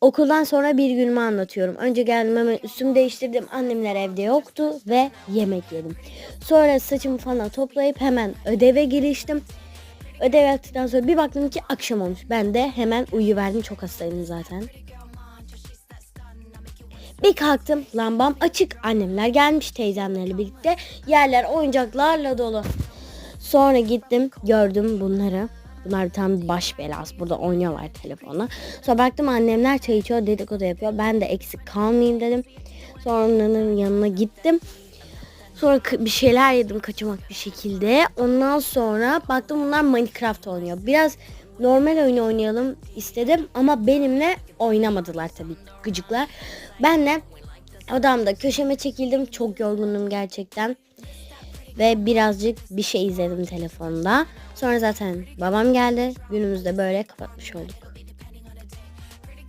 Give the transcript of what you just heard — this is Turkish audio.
Okuldan sonra bir günümü anlatıyorum. Önce geldim hemen üstümü değiştirdim. Annemler evde yoktu ve yemek yedim. Sonra saçımı falan toplayıp hemen ödeve giriştim. Ödev yaptıktan sonra bir baktım ki akşam olmuş. Ben de hemen uyuverdim. Çok hastaydım zaten. Bir kalktım lambam açık. Annemler gelmiş teyzemlerle birlikte. Yerler oyuncaklarla dolu. Sonra gittim gördüm bunları. Bunlar bir baş belası. Burada oynuyorlar telefonla. Sonra baktım annemler çay içiyor dedikodu yapıyor. Ben de eksik kalmayayım dedim. Sonra onların yanına gittim. Sonra bir şeyler yedim kaçamak bir şekilde. Ondan sonra baktım bunlar Minecraft oynuyor. Biraz normal oyun oynayalım istedim ama benimle oynamadılar tabii gıcıklar. Ben de odamda köşeme çekildim. Çok yorgundum gerçekten. Ve birazcık bir şey izledim telefonda. Sonra zaten babam geldi. Günümüzde böyle kapatmış olduk.